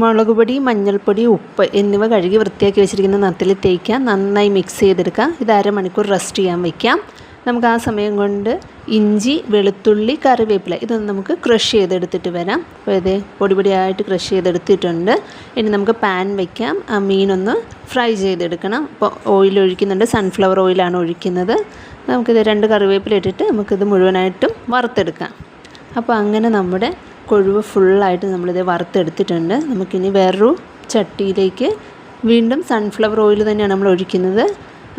മുളക് പൊടി മഞ്ഞൾപ്പൊടി ഉപ്പ് എന്നിവ കഴുകി വൃത്തിയാക്കി വെച്ചിരിക്കുന്ന നത്തിൽ തേക്കാം നന്നായി മിക്സ് ചെയ്തെടുക്കാം ഇത് അരമണിക്കൂർ റെസ്റ്റ് ചെയ്യാൻ വയ്ക്കാം നമുക്ക് ആ സമയം കൊണ്ട് ഇഞ്ചി വെളുത്തുള്ളി കറിവേപ്പില ഇതൊന്ന് നമുക്ക് ക്രഷ് ചെയ്തെടുത്തിട്ട് വരാം. അപ്പോൾ ഇത് പൊടി പൊടിയായിട്ട് ക്രഷ് ചെയ്തെടുത്തിട്ടുണ്ട്. ഇനി നമുക്ക് പാൻ വയ്ക്കാം ആ മീനൊന്ന് ഫ്രൈ ചെയ്തെടുക്കണം. അപ്പോൾ ഓയിൽ ഒഴിക്കുന്നുണ്ട്. സൺഫ്ലവർ ഓയിലാണ് ഒഴിക്കുന്നത്. നമുക്കിത് രണ്ട് കറിവേപ്പില ഇട്ടിട്ട് നമുക്കിത് മുഴുവനായിട്ടും വറുത്തെടുക്കാം. അപ്പോൾ അങ്ങനെ നമ്മുടെ കൊഴുവ് ഫുള്ളായിട്ട് നമ്മളിത് വറുത്തെടുത്തിട്ടുണ്ട്. നമുക്കിനി വേറൊരു ചട്ടിയിലേക്ക് വീണ്ടും സൺഫ്ലവർ ഓയിൽ തന്നെയാണ് നമ്മൾ ഒഴിക്കുന്നത്.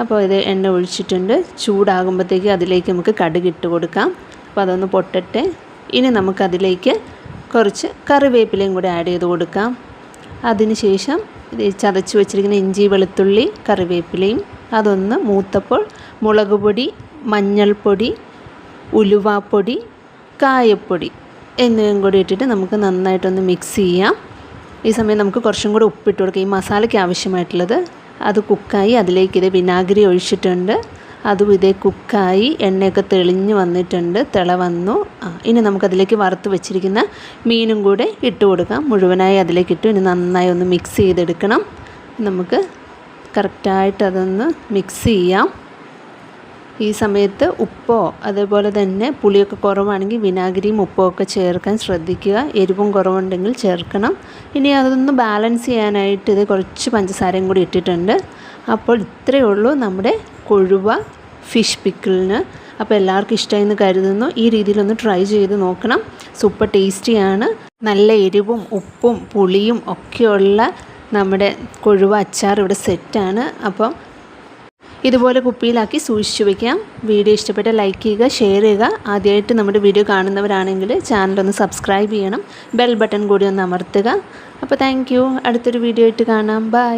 അപ്പോൾ ഇത് എണ്ണ ഒഴിച്ചിട്ടുണ്ട്. ചൂടാകുമ്പോഴത്തേക്ക് അതിലേക്ക് നമുക്ക് കടുക് ഇട്ട് കൊടുക്കാം. അപ്പോൾ അതൊന്ന് പൊട്ടട്ടെ. ഇനി നമുക്കതിലേക്ക് കുറച്ച് കറിവേപ്പിലയും കൂടി ആഡ് ചെയ്ത് കൊടുക്കാം. അതിനുശേഷം ഇത് ചതച്ച് വെച്ചിരിക്കുന്ന ഇഞ്ചി വെളുത്തുള്ളി കറിവേപ്പിലയും അതൊന്ന് മൂത്തപ്പോൾ മുളക് പൊടി മഞ്ഞൾപ്പൊടി ഉലുവാപ്പൊടി കായപ്പൊടി എന്നിവയും കൂടി ഇട്ടിട്ട് നമുക്ക് നന്നായിട്ടൊന്ന് മിക്സ് ചെയ്യാം. ഈ സമയം നമുക്ക് കുറച്ചും കൂടി ഉപ്പിട്ട് കൊടുക്കാം. ഈ മസാലയ്ക്ക് ആവശ്യമായിട്ടുള്ളത് അത് കുക്കായി അതിലേക്ക് ഇത് വിനാഗിരി ഒഴിച്ചിട്ടുണ്ട്. അതും ഇതേ കുക്കായി എണ്ണയൊക്കെ തെളിഞ്ഞ് വന്നിട്ടുണ്ട്. തിള വന്നു. ഇനി നമുക്കതിലേക്ക് വറുത്ത് വെച്ചിരിക്കുന്ന മീനും കൂടെ ഇട്ട് കൊടുക്കാം. മുഴുവനായി അതിലേക്ക് ഇട്ട് ഇനി നന്നായി ഒന്ന് മിക്സ് ചെയ്തെടുക്കണം. നമുക്ക് കറക്റ്റായിട്ട് അതൊന്ന് മിക്സ് ചെയ്യാം. ഈ സമയത്ത് ഉപ്പോ അതേപോലെ തന്നെ പുളിയൊക്കെ കുറവാണെങ്കിൽ വിനാഗിരിയും ഉപ്പോ ഒക്കെ ചേർക്കാൻ ശ്രദ്ധിക്കുക. എരിവും കുറവുണ്ടെങ്കിൽ ചേർക്കണം. ഇനി അതൊന്ന് ബാലൻസ് ചെയ്യാനായിട്ട് ഇത് കുറച്ച് പഞ്ചസാരയും കൂടി ഇട്ടിട്ടുണ്ട്. അപ്പോൾ ഇത്രയേ ഉള്ളൂ നമ്മുടെ കൊഴുവ ഫിഷ് പിക്കിളിന് അപ്പോൾ എല്ലാവർക്കും ഇഷ്ടമായെന്ന് കരുതുന്നു. ഈ രീതിയിലൊന്ന് ട്രൈ ചെയ്ത് നോക്കണം. സൂപ്പർ ടേസ്റ്റിയാണ് നല്ല എരിവും ഉപ്പും പുളിയും ഒക്കെയുള്ള നമ്മുടെ കൊഴുവ അച്ചാർ ഇവിടെ സെറ്റാണ് അപ്പം ഇതുപോലെ കുപ്പിയിലാക്കി സൂക്ഷിച്ചു വയ്ക്കാം വീഡിയോ ഇഷ്ടപ്പെട്ട ലൈക്ക് ചെയ്യുക ഷെയർ ചെയ്യുക. ആദ്യമായിട്ട് നമ്മുടെ വീഡിയോ കാണുന്നവരാണെങ്കിൽ ചാനലൊന്ന് സബ്സ്ക്രൈബ് ചെയ്യണം. ബെൽ ബട്ടൺ കൂടി ഒന്ന് അമർത്തുക. അപ്പോൾ താങ്ക് അടുത്തൊരു വീഡിയോ ആയിട്ട് കാണാം. ബൈ